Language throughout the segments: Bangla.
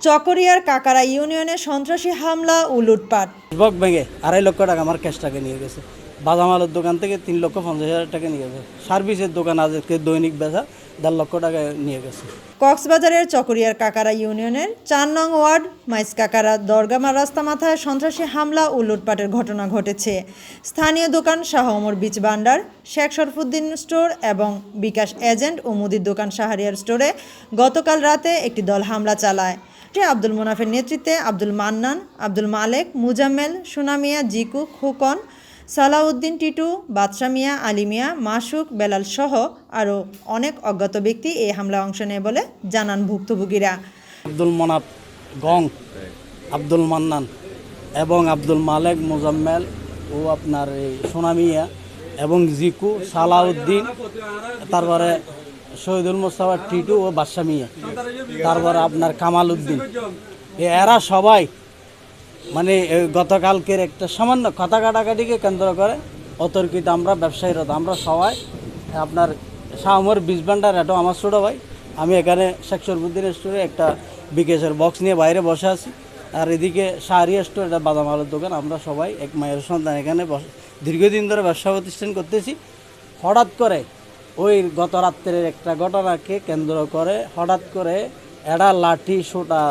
চকরিয়ার কাকারা ইউনিয়নে সন্ত্রাসী হামলা ও লুটপাট। বক ভেঙে আড়াই লক্ষ টাকা আমার ক্যাশ টাকা নিয়ে গেছে। বাদামালের দোকান থেকে তিন লক্ষ পঞ্চাশ হাজার টাকা নিয়ে গেছে। সার্ভিসের দোকান আজকে দৈনিক বেচা দেড় লক্ষ টাকা নিয়ে গেছে। কক্সবাজারের চকরিয়ার কাকারা ইউনিয়নের চার নং ওয়ার্ড মাইস কাকারা দরগামার রাস্তা মাথায় সন্ত্রাসী হামলা ও লুটপাটের ঘটনা ঘটেছে। স্থানীয় দোকান শাহ ওমর বিচ ভান্ডার শেখ শরফুদ্দিন স্টোর এবং বিকাশ এজেন্ট ও মুদির দোকান শাহরিয়ার স্টোরে গতকাল রাতে একটি দল হামলা চালায়। সে আব্দুল মোনাফের নেতৃত্বে আব্দুল মান্নান, আব্দুল মালেক, মুজাম্মেল, সুনামিয়া, জিকু, খোকন, সালাউদ্দিন, টিটু, বাদশা মিয়া, আলী মিয়া, মাসুক, বেলাল সহ আরও অনেক অজ্ঞাত ব্যক্তি এই হামলায় অংশ নেয় বলে জানান ভুক্তভোগীরা। আব্দুল মনাফ গং, আব্দুল মান্নান এবং আব্দুল মালেক, মোজাম্মেল ও আপনার এই সোনামিয়া এবং জিকু, সালাউদ্দিন, তারপরে শহীদুল মোস্তফা টিটু ও বাদশা মিয়া। তারপর আপনার কামাল উদ্দিন। এরা সবাই মানে গতকালকের একটা সামান্য কথা কাটাকাটিকে কেন্দ্র করে অতর্কিত আমরা, ব্যবসায়ীরা তো আমরা সবাই। আপনার শাহমর বীজ এটাও আমার ছোটো ভাই। আমি এখানে শেখ শরফুদ্দিন স্টোরে একটা বিকেশের বক্স নিয়ে বাইরে বসে আছি। আর এদিকে শাহরিয়া স্টোর, এটা বাদাম আলুর দোকান, আমরা সবাই এক মায়ের সন্তান এখানে বস, দীর্ঘদিন ধরে ব্যবসা প্রতিষ্ঠান করতেছি। হঠাৎ করে ওই গত রাত্রের একটা ঘটনাকে কেন্দ্র করে হঠাৎ করে এরা লাঠি, সোটা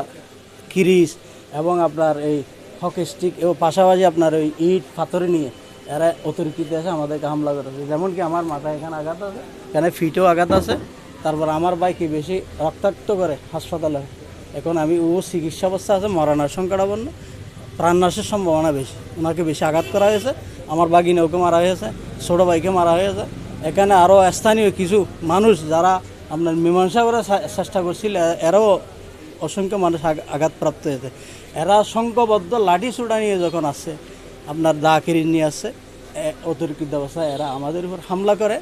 কিরিস এবং আপনার এই হকি স্টিক এবং পাশাপাশি আপনার ওই ইট, পাথরে নিয়ে এরা অতর্কিত আছে আমাদেরকে হামলা করেছে। যেমন কি আমার মাথায় এখানে আঘাত আছে, এখানে ফিটেও আঘাত আছে। তারপর আমার বাইকে বেশি রক্তাক্ত করে হাসপাতালে। এখন আমি ও চিকিৎসা অবস্থা আছে, মরণের সংকটাপন্ন প্রাণনাশের সম্ভাবনা বেশি। ওনাকে বেশি আঘাত করা হয়েছে। আমার বাগিনেওকে মারা হয়েছে, ছোটো বাইকে মারা হয়েছে। এখানে আরও স্থানীয় কিছু মানুষ যারা আপনার মীমাংসা করার চেষ্টা করছিল এরাও অসংখ্য মানুষ আঘ- আঘাতপ্রাপ্ত হয়েছে। এরা সংঘবদ্ধ লাঠি সুটা নিয়ে যখন আসছে আপনার দা কিরিন নিয়ে আসছে অতর্কিত অবস্থায় এরা আমাদের উপর হামলা করে।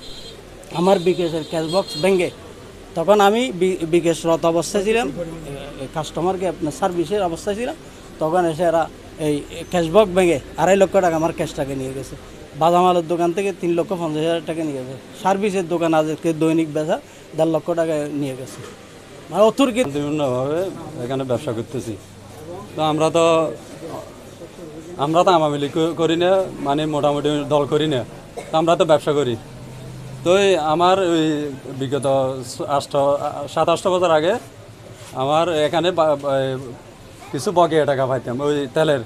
আমার বিকেশের ক্যাশ বক্স ভেঙে তখন আমি বিকেশরত অবস্থায় ছিলাম কাস্টমারকে আপনার সার্ভিসের অবস্থায় ছিলাম। তখন এসে এরা এই ক্যাশবক ভেঙে আড়াই লক্ষ টাকা আমার ক্যাশ টাকা নিয়ে গেছে। বাদামালের দোকান থেকে তিন লক্ষ পঞ্চাশ হাজার টাকা নিয়ে গেছে। সার্ভিসের দোকান আজকে দৈনিক বেচা দেড় লক্ষ টাকা নিয়ে গেছে। মানে অতর্কিত বিভিন্নভাবে এখানে ব্যবসা করতেছি। তো আমরা তো আমরা তো আওয়ামী লীগ করি না মানে মোটামুটি দল করি না। তো আমরা তো ব্যবসা করি। তো এই আমার ওই বিগত আষ্ট সাত আষ্ট বছর আগে আমার এখানে কিছু বকেয়া টাকা পাইতাম ওই তেলের।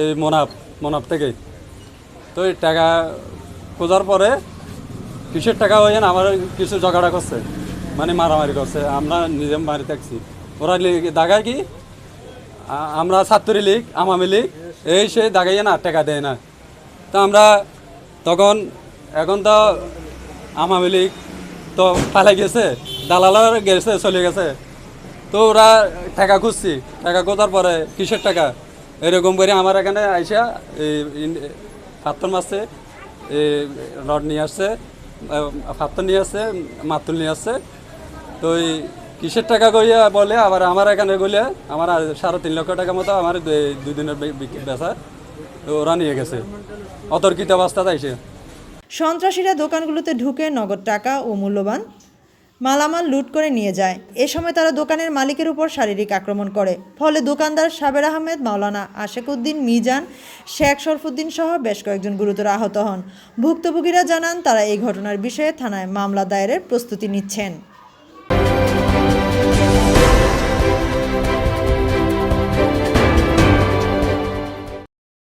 এই মোনাফ মোনাপ থেকে তো এই টাকা খোঁজার পরে কিসের টাকা হয়ে আমার কিছু ঝগড়া করছে মানে মারামারি করছে। আমরা নিজে মারি থাকছি ওরা দাগায় কি? আমরা ছাত্রী লীগ, আওয়ামী লীগ, এই সে দাগাইয়ে না, টাকা দেয় না। তো আমরা তখন, এখন তো আওয়ামী লীগ তো পালাই গেছে দালালার গেছে, চলে গেছে। তো ওরা টাকা খুঁজছি। টাকা খোঁজার পরে কিসের টাকা? এরকম করে আমার এখানে আইসা এই পাত্তর মাসে রড নিয়ে আসছে পাত্তর নিয়ে আসছে, মাতুল নিয়ে আসছে। তো ওই কিসের টাকা কইয়া বলে, আবার আমার এখানে গলে আমার সাড়ে তিন লক্ষ টাকা মতো আমার দুই- দিনের বেচা ওরা নিয়ে গেছে। অতর্কিত অবস্থাতে আইসে সন্ত্রাসীরা দোকানগুলোতে ঢুকে নগদ টাকা ও মূল্যবান মালামাল লুট করে নিয়ে যায়। এ সময় তারা দোকানের মালিকের উপর শারীরিক আক্রমণ করে। ফলে দোকানদার সাবের আহমেদ, মাওলানা আশেক উদ্দিন, মিজান, শেখ শরফুদ্দিন সহ বেশ কয়েকজন গুরুতর আহত হন। ভুক্তভোগীরা জানান, তারা এই ঘটনার বিষয়ে থানায় মামলা দায়েরের প্রস্তুতি নিচ্ছেন।